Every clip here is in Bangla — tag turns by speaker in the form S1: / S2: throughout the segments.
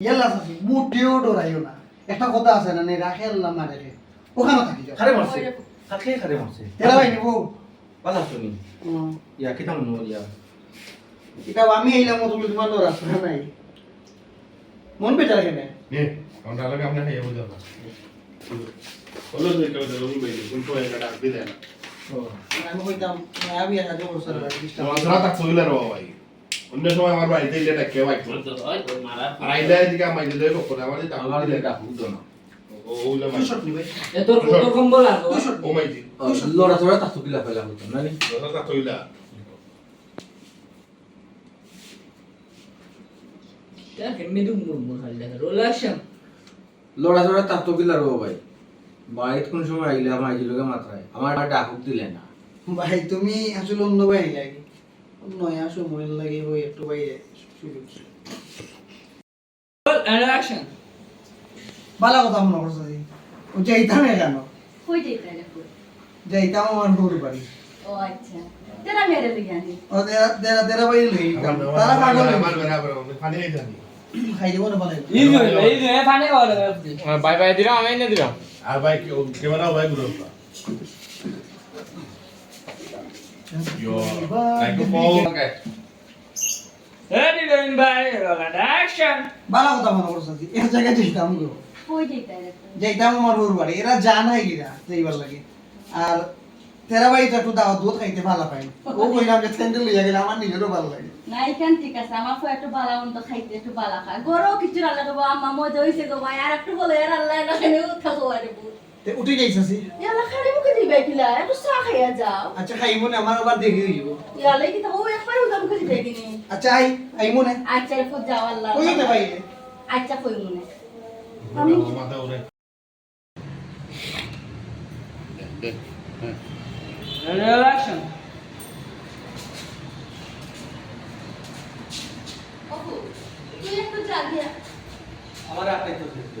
S1: ইয়াল্লা চাচি মুটিও ডরাইও না। একটা কথা আছে না নেই রাখে আল্লাহ না রেখে ওখানে থাকি যাও
S2: খারে মারছে খাকে খারে মারছে
S1: তেরা ভাই নিবো
S2: বালা শুনি ইয়া কিতা মনে ইয়া
S1: এটা আমি এইলাম তুমি তোমার ডর আছে না নাই? মন বেচারা কেন
S3: নে কারণ আলাদা আমরা খাইয়া বুঝা না হলো যে কেউ দেলো বই কোন তো এটা ডাক দিলে না
S1: আমি কইতাম আমি একা জোর সর
S3: মাত্রা তাক সইলা রো ভাই। অন্য সময় আমার বাড়িতে ইলে ডাকে ভাই আর আইলে এদিকে আমার দিলে লোক করে আমার দিতে
S2: আমার
S3: আমার
S2: দিলে
S3: দিলে
S2: ডাক না
S3: ভাই
S2: লড়া চড়া ফেলা হতো না লড়া চড়া রো ভাই বাড়িতে কোন সময় আইলে আমার আমার ডাক দিলে না
S1: ভাই তুমি আসলে অন্য বাইরে লাগে নয় আসো মনে লাগে ওই একটু বাইরে শুরু
S4: অ্যাকশন
S1: ভালো কথা মনে করছ ও যাইতাম কেন?
S5: কই যেতে
S1: যাইতাম আমার হুর বাড়ি।
S5: ও আচ্ছা। তেরা মেরে লিগানি
S1: ও দেরা দেরা দেরা বাইরে লই তারা পাগল
S3: আমার বরাবর পানি খাই জানি
S1: খাই দেবো না পালে
S4: ইজি হইল ইজি এ ফানে গেল
S6: বাই বাই দিলাম আমি এনে দিলাম।
S3: আর ভাই ক্যামেরা ভাই গুলো Yo, microphone.
S4: Ready going by roll and action
S1: কথা মনে করছ জি এক জায়গায় যাইতাম গো।
S5: কই যেতে দেখো
S1: আমার হুর বাড়ি এরা জানাই গিরা যাইবার লাগে। আর তেরা বাড়িতে একটু দাওয়াত দুধ খাইতে ভালো পাই ও কইলাম যে স্যান্ডেল লইয়া গেলে আমার নিজেরও ভালো লাগে।
S5: না এখান ঠিক আছে। আমার ফো একটু বালা মন্দ খাইতে একটু বালা খায়। গরো কিছু রান্না করব আম্মা মজা হইছে গো ভাই। আর একটু বলে এর আল্লাহ না খেলে থাকো আরে বউ
S1: তে উঠে যাইছাছি
S5: ইয়ালা খালি মুখে দিবে কিলা একটু চা খাইয়া যাও।
S1: আচ্ছা খাইব না আমার আবার দেরি হইব।
S5: ইয়ালা কি তো ও একবার উদা মুখে দিবে কিনি।
S1: আচ্ছা আই আইমু না
S5: আচ্ছা ফো যাও আল্লাহ।
S1: কই যেতে বাইরে
S5: আচ্ছা কই মনে আমি
S3: মাথা উড়ে
S4: রোল অ্যাকশন
S5: তুই একটু যা দিয়া
S2: আমার আপনি তো দেখতে।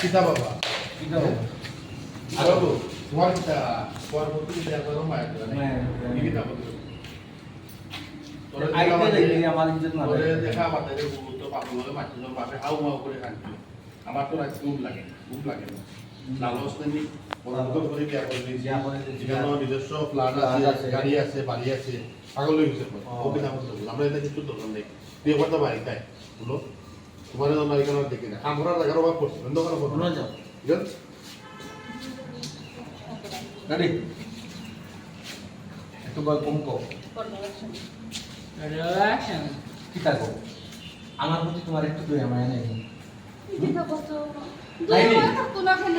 S3: কিতা বাবা তোমার
S2: আইতে
S3: দেখা
S2: আমার
S3: তো রাত ঘুম লাগে ঘুম লাগে না লালস নেই। বরাদ্দ করে বিয়া করে দিয়েছি?
S2: বিয়া করে দিয়েছি।
S3: যেখানে নিজস্ব আছে
S2: আছে।
S3: গাড়ি আছে বাড়ি আছে পাগল হয়ে গেছে
S2: ও।
S3: ওকে না। বলতে আমরা এটা কিছু দরকার নেই। তুই একবার তো বাড়ি তাই বলো। তোমার জন্য এখানে দেখি না। আমরা জায়গার অভাব করছি বন্ধ করা বন্ধ
S2: শোনা যাও। রেডি একটু বল কম কো
S4: রোল অ্যাকশন
S2: কিটা আমার প্রতি তোমার একটু দয়া মায়া নেই নাই,
S5: তুই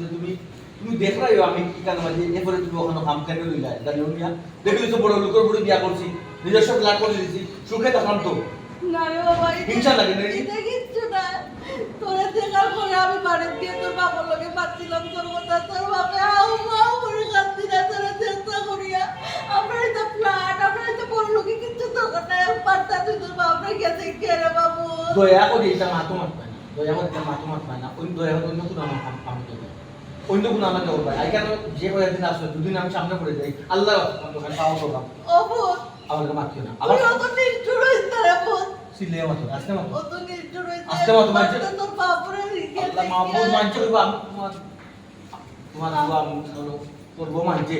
S2: যে তুমি তুমি আমি কি কাজ মাঝে এরপরে তুমি ওখানে কাম কেন লইলা? জানিও মিয়া দেখলি তো বড় লোকের বুড়ি বিয়া করছি নিজস্ব করে দিয়েছি সুখে থাকলাম তো
S5: না রে বাবা এটা-
S2: হিংসা লাগে না?
S5: এটা কিচ্ছু না। তোরা দেখার পরে আমি বাড়ির দিয়ে তোর বাবার লগে পাচ্ছিলাম তোর কথা তোর বাপে হাউ মাউ করে কাঁদছি না তোরা চেষ্টা করিয়া। আমরা এটা ফ্ল্যাট আমরা এটা বড় লোকে কিচ্ছু দরকার নাই পারতা তুই তোর বাপরে গেছে কে রে বাবু?
S2: দয়া করে এটা মাতো মাত পায় না দয়া করে এটা মাত পায় না দয়া অন্য কোনো আমার কাম কাম করবে। অন্য কোনো কেন যে করে দিন আসলে দুদিন আমি সামনে পড়ে যাই আল্লাহ দোকান পাওয়া করলাম
S5: ও
S2: আমাকে মাতিও না। আবার
S5: তুই অত নিষ্ঠুর হইস না রে ভূত
S2: সিলে মাতো আসতে মাতো।
S5: অত নিষ্ঠুর হইস
S2: আস্তে মতো মারছে।
S5: তোর বাপরে
S2: আল্লাহ মাহবুব মানছে আমি তোমার তোমার দোয়া আমি হলো করব মানছে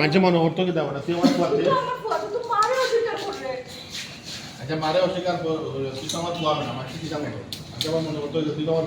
S3: মাঝে মনে হতো কি দেবো না তুই আমার
S5: ফটো তো মারে অধিকার করে
S3: আচ্ছা মারে অস্বীকার কর- তুই তো আমার কুয়া না, আমার কি জানো আচ্ছা আমার মনে করতো তুই তো আমার